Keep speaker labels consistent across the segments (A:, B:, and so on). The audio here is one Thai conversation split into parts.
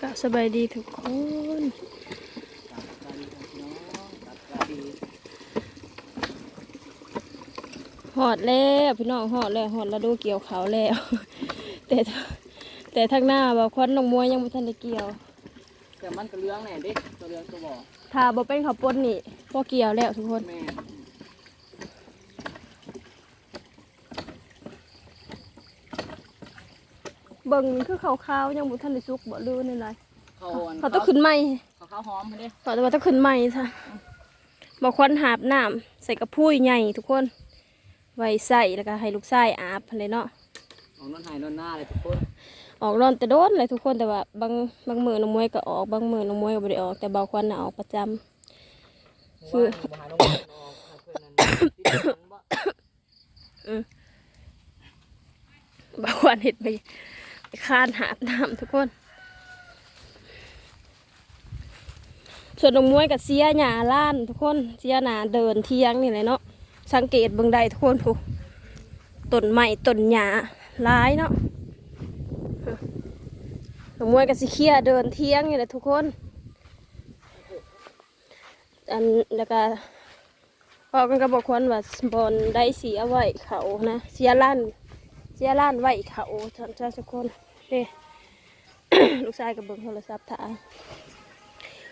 A: ก็สบายดีทุกคนหอดแล้วพี่น้องหอดแล้วหอดแล้วดูเกี่ยวเขาวแล้ว แต่ถ้าแต่ทางหน้าบ่ควันน้องมวยยังไม่ทันได้เกี่ยว
B: แต่มันก็เลี้ยงแน่เด็กตัวเลี้ยงตัวบ่อ
A: ถ้าบ่เป็นข้าวปุ้นนี่พอเกี่ยวแล้วทุกคน
B: แม่
A: เบิ่งนี่คือขาวๆยังบ่ทันได้สุกบ่รู้นี่ไร
B: เขาอัน
A: เขาต้องขึ้นใหม่
B: เขาข้าวหอมมาเด้
A: เขาจะว่าต้องขึ้นใหม่ซะบ่ควันหาบน้ำใส่กระพุ้ยใหญ่ทุกคน ไว้ใส่แล้วก็ให้ลูกชายอาบเลยเนาะ
B: ของนนหายนนหน้าเลยทุกคน
A: ออกร้อนแต่โดนเลยทุกคนแต่ว่าบางบางมือน้องมวยก็ออกบางมือน้องมวยก็บ่ได้ออก แต่เบาควันน่ะออกประจำคือ
B: บ่หายน้องบ่ออกให้เพิ่นนั่นติดกันบ่
A: บางวันเห็ดไปไป คานหาบน้ำทุกคน ส่วนน้องมวยกับเสียหญ้าล้านทุกคนเสียหนาเดินเที่ยงนี่แหละเนาะสังเกตเบิ่งได้ทุกคนผู้ต้นไม้ต้นหญ้าหลายเนาะน้องมวยกับสิเคียเดินเที่ยงนี่แหละทุกคนอันแล้วก็พอกันก็บอกคนว่าบอลได้เสียไว้เขานะเสียล้าน เสียล้านไว้เขาท่านเจ้าทุกคนเด้ลูกชายกับเบิ่งโทรศัพท์ถ่าย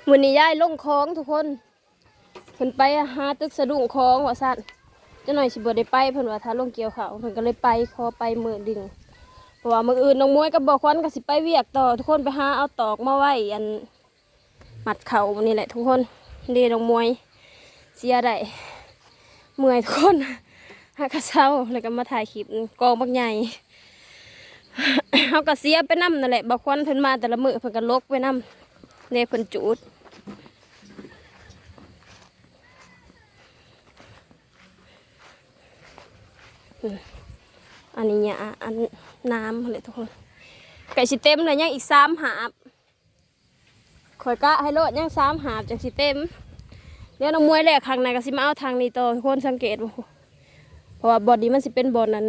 A: วันนี้ย้ายลงคลองทุกคนเพิ่นไปหาตึกสะดุ้งคลองว่าสั่นเจ้าหน่อยสิบ่ได้ไปเพิ่นว่าถ้าลงเกี่ยวเขาเพิ่นก็เลยไปขอไปมือดึงเพราะว่ามื้ออื่นน้องมวยกับบอกควันก็สิไปเวียกต่อ ทุกคนไปหาเอาตอกมาไว้อันมัดเขานี่แหละทุกคนเด้น้องมวยเสียได้เมื่อยทุกคน หากระเช้าแล้วก็มาถ่ายคลิปกองบักใหญ่เขาก็เสียไปน้ำนั่นแหละบางคนเพิ่นมาแต่ละมือเพิ่นก็ลกไปน้ำเนี่ยเพิ่นจูดอันนี้เนี่ยอันน้ำอะไรทุกคนไก่สิเต็มเลยยังอีกสามหาบข่อยกะให้โลดยังสามหาบจังสิเต็มเดี๋ยวน้องมวยแหลกทางไหนก็สิมาเอาทางนี้ต่อทุกคนสังเกตบ่เพ ราะว่าบอดนี้มันสิเป็นบอดนั้น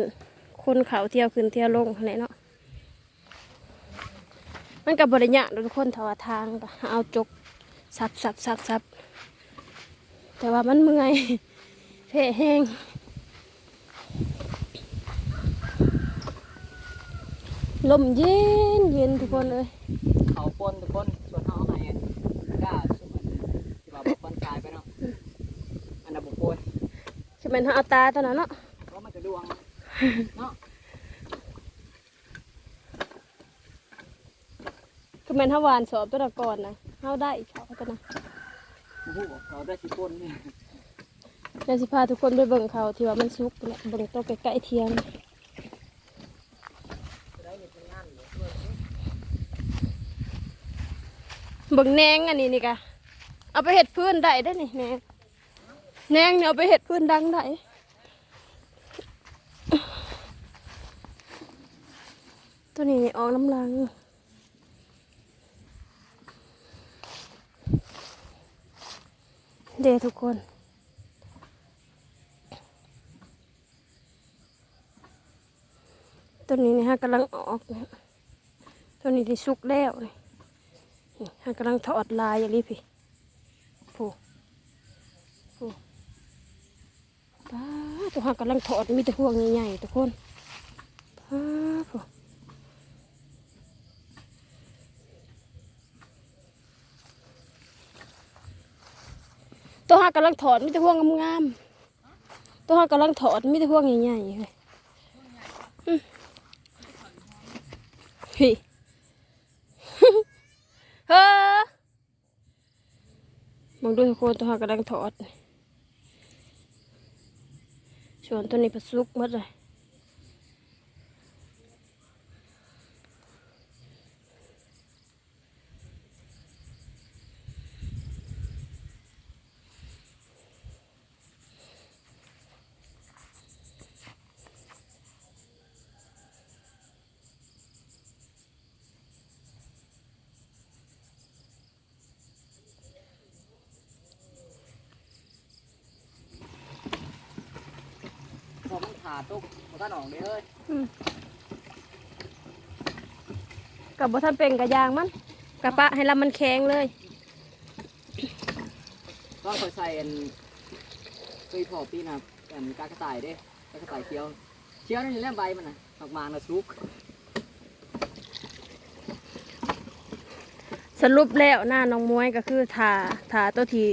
A: คนเขาเที่ยวขึ้นเที่ยวลงอะไรเนาะมันกับบริญะทุกคนทว่าทางก็เอาจกสับสับสับสับแต่ว่ามันเมื่อยเพะแห้งลมเย็นเย็นทุกคนเลย
B: เขาปนทุกคนส่วนเฮาให้กล้าสุดที่ว่าบ่ปนกายไปเนาะอันนั้นบ่โปน
A: จะเป็นเอาตาตัวนั้นเนาะ
B: เพราะมันจะดวง เนาะ
A: ก็เป็นถ้าวานสอบตัวละก่อนนะเอาได้เขาตัวนะ
B: โอ้โหเขาได้สิปนนี่
A: เดี๋ยวสิพาทุกคนไปเบิ่งเขาที่ว่ามันสุกนั่นแหละเบิ่งตัวใกล้ๆเทียง
B: ได้นี่เป็นงานอยู่ด้วย
A: เบิ่งแหนงอันนี้นี่กะเอาไปเห็ดพื้นได้ได้อนี่แหนงแหนงเนี่ยเอาไปเห็ดพื้นดังได้ ตัวนี้ออกน้ำลังเดทุกคนตัวนี้นี่ฮะกำลังออกนะตัวนี้ที่สุกแล้วนี่ฮะกำลังถอดลายอย่างนี้พี่ผู้ผู้ป้าตัวฮะกำลังถอดมีแต่พวกใหญ่ๆทุกคนป้าผู้ ตัวห้ากำลังถอดมีแต่พวงงามๆตัวห้ากำลังถอดมีแต่พวงใหญ่ๆเลยอืมพี่เฮ้อมองดูทุกคนตัวหากำลังถอดส่วนตัวนี้ผสุกหมดเลย
B: ตุ๊กมันก็หนองเด้เอ้ย
A: กับบ่ทันเป็นกระยางมันกระปะให้ลำมันแข็งเลย
B: ก็คอยใส่อันเคยพอปีนะอันกากระต่ายเด้กากระต่ายเคี้ยวเคี้ยวนี่แหละใบมันน่ะออกมาแล้วสุก
A: สรุปแล้วหน้าน้องมวยก็คือทาทาตัวที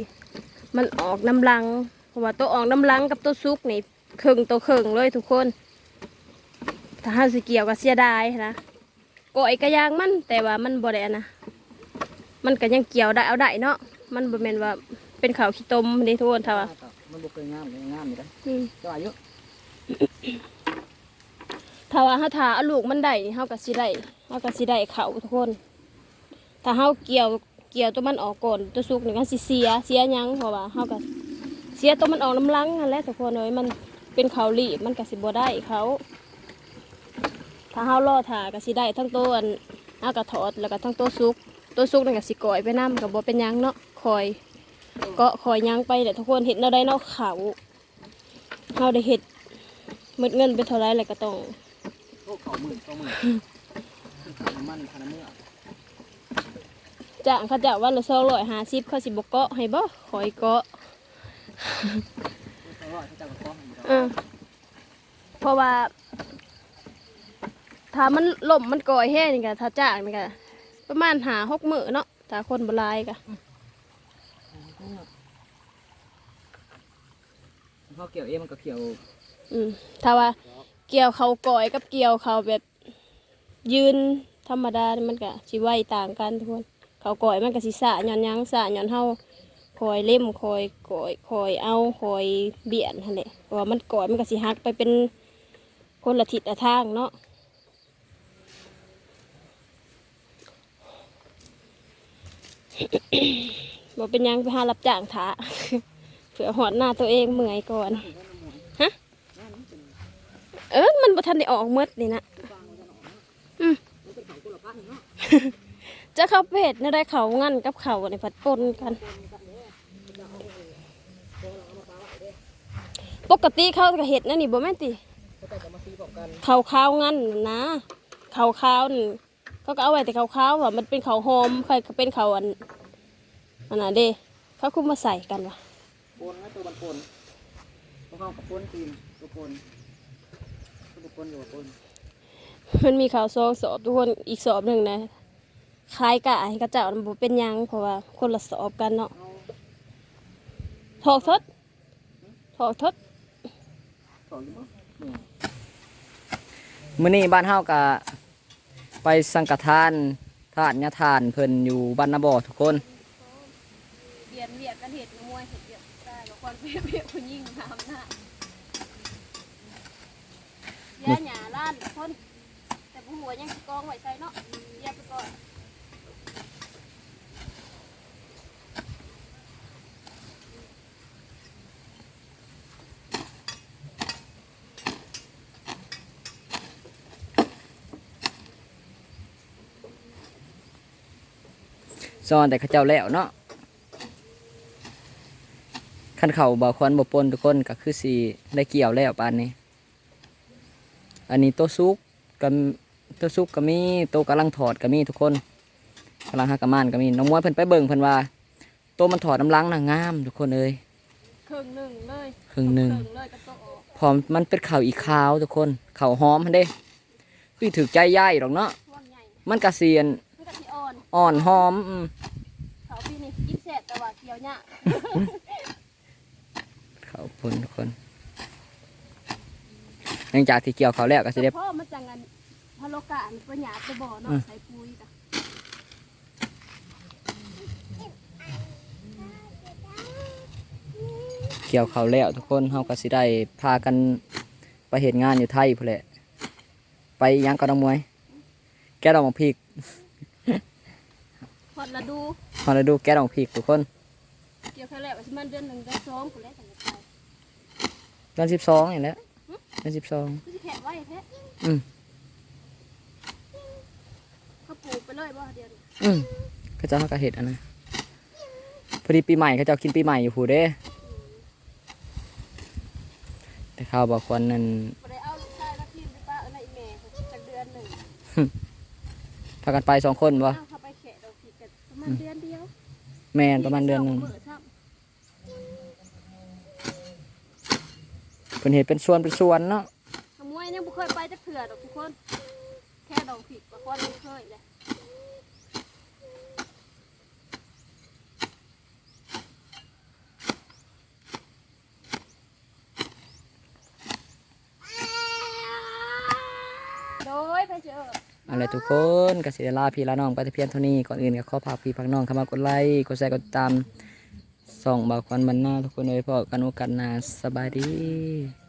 A: มันออกน้ำลังเพราะว่าตัวออกน้ำลังกับตัวซุกนี่ ครึ่งตัวครึ่งเลยทุกคน ถ้าห้าสิเกี่ยวก็เสียดายนะก่อยกระยางมันแต่ว่ามันบ่ได้อันนะมันก็ยังเกี่ยวได้เอาได้เนาะมันบ่แม่นว่าเป็นข้าวขี้ต้มนี่ทุกคนถ้าว่า
B: มันบุกเคยงามเลยงามอยู่ได้
A: อืม
B: ก็อายุ
A: ถ้าว่าเฮาทาเอาลูกมันได้นี่เฮาก็สิได้เฮาก็สิได้เขาทุกคน ถ้าเฮาเกี่ยวเกี่ยวตัวมันออกก่อนตัวสุกนี่ก็สิเสียเสียหยังเพราะว่าเฮาก็เสียตัวมันออกน้ำลังนั่นแหละทุกคนเอ้ยมัน เป็นเขาวรีบมันก็สิบ่ได้เขาถ้าเฮารอทาก็สิได้ทั้งตัวนเฮาก็ถอดแล้วก็ทั้งตัวสุก ตัวสุกนั่นก็สิก่อยไปนํก็บ่เป็นยังเนาะคอยก็คอยยังไปแหละทุกคนเห็ดแนวใดเนาะเขาเฮาได้เห็ดหมดเงินไปเท่าไรแล้วก็ต้อง
B: โอ้เขาหมื่นก็หมื่นน้ำมันพนันเมื่อ
A: จ้างเขาจะวันละสองร้อยห้าสิบเขาสิบเกาะให้บ่คอยเกาะ
B: เขาว่าเขาจะเพาะ
A: เออเพราะว่า ถ้ามันล่มมันก่อยแห้งนี่ก็ถ้าจ้างนี่ก็ประมาณหาหกมื้อเนาะถ้าคนบ่หลายก็
B: เขาเกี่ยวเองมันก็เกี่ยว
A: อืมถ้าว่าเกี่ยวเขาก่อยกับเกี่ยวเขาแบบยืนธรรมดานี่มันก็สิไวต่างกันทุกคน เขาก่อยมันก็สิสะหย่อนหยังสะหย่อนเฮา คอยเล่มคอยก่อยคอยเอาคอยเบียนหั่นแหละเพราะว่ามันก่อยมันก็สิหักไปเป็นคนละทิศละทางเนาะบอกเป็นหยังไปหารับจ้างถาเผื่อหอดหน้าตัวเองเมื่อยก่อนฮะเออมันบ่ทันได้ออกเมดนี่นะอืมจะเข้าเพจนี่ได้เขางั้นกับเขาในผัดปนกัน ปกติเขาก็เห็ดนั่นนี่บ่แม่นติ
B: เขาจะมาซื้อพร้อมกัน
A: เขาขาวงั้นนะเขาขาวนี่เขาก็เอาไว้แต่เขาขาวว่ามันเป็นเขาวหอมใครก็เป็นเขาอันอันน่ะเด้เขาคุมมาใส่กันวะ
B: ปนนะตัวมันปนพวกเขากับปนตีนตัวปนตัวปนอยู่กับปน
A: มันมีข่าวซองสอบทุกคนอีกสอบหนึ่งนะคล้ายกะให้กระเจ้ามันบ่เป็นหยังเพราะว่าคนละสอบกันเนาะ
B: เอา
A: ถอกทดถอกทด
B: สองอยู่มื้อนี้บ้านเฮาก็ไปสังฆทานทานญาทานเพิ่นอยู่บ้านนาบ่อทุกคน
A: เบียดเบียดกันเห็ดมวยเห็ดเบียดได้กับคนเบียดเบียดคุณยิ่งทำหน้าแย่หยาล้านคนแต่ผู้หัวยังสิกองไว้ใส่เนาะเยียบไปก่อน
B: ซ่อนแต่เขาเจ้าแล้วเนาะคันเขาบ่ควันบ่ปนทุกคนก็คือสิได้เกี่ยวแล้วปานนี้ อันนี้ตัวซุกกับตัวซุกก็มีตัวกำลังถอดก็มีทุกคนกำลังหักกระมานก็มีน้องมวยเพิ่นไปเบิ่งเพิ่นว่าตัวมันถอดน้ำล้างน่ะงามทุกคนเอ้ย
A: ครึ่งหนึ่งเลย
B: ครึ่งหนึ่ง
A: ครึ่งเลยกับตัวออก
B: พร้อมมันเป็นข้าวอีขาวทุกคนข้าวหอมหั่นเด้พี่ถือใจย่ายหรอกเนาะ
A: ว่อนใหญ่
B: มันกระเซียน
A: มันกะทิ อ่อน
B: อ่อนหอมอืม
A: เขาพี่นี่กินแสบแต่ว่าเคี้ยวเนี่ย
B: ข้าวปุ้นทุกคนหลังจากที่เกี่ยวเขาวแล้วก็สิได้
A: พ่อมาจังกันพะโลกะอันปัญญาจะบ่อเนาะ
B: อืม
A: ใส่ปุ๋ยจ้ะ
B: เกี่ยวเขาวแล้วทุกคนเฮาก็สิได้พากันไปเห็นงานอยู่ไทยพุ่นแหละ ไปอิหยังก็ต้องมวย แกะดอกมะพริก
A: พ อดละดู
B: มาเลยดูแกะดอกมะพริกทุกคน
A: เกี่ยวแค่แล้วว่าสิมันเดือนหนึ่งเดือนสองกูแล้วแต่ละไป
B: เดือนสิบสองอย่างแล้วเดือนสิบสอง
A: กูจะแขะไว้แท้
B: อืม
A: เขาปลูกไปเลยบ่เดียวนี้
B: อืมเขาเจ้าเขาก็เห็ดอันนะพอดีปีใหม่เขาเจ้ากินปีใหม่อยู่ผู้เด้ แต่ข้าวบอกคนนั้น
A: บ่ได้เอาลูกชายละทีมไปป้าเอะไรแม่จักเดือนหนึ่ง
B: พากันไปสองคนวะ
A: เอาเขาไปแขะดอกพีก มาเดือนเดียว
B: แม่นประมาณเดือนหนึง
A: เปิดซ้
B: เพิ่นเฮ็ดเป็นสวนเป็นสวนเนาะำ
A: ขโมยยังบ่เคยไปจักเถื่อดอกทุกคน แค่ดอกผิดบ่คนบ่เคยเลย โดยไปเจอ
B: เอาละทุกคนก็สิได้ลาพี่ละน้องไปแต่เพียงเท่านี้ก่อนอื่นก็ขอฝากพี่พักน้องเข้ามากดไลค์กดแชร์กดติดตามส่องบ่าวควันบรรณาทุกคนเลยพอกันโอกาสหน้าสบายดี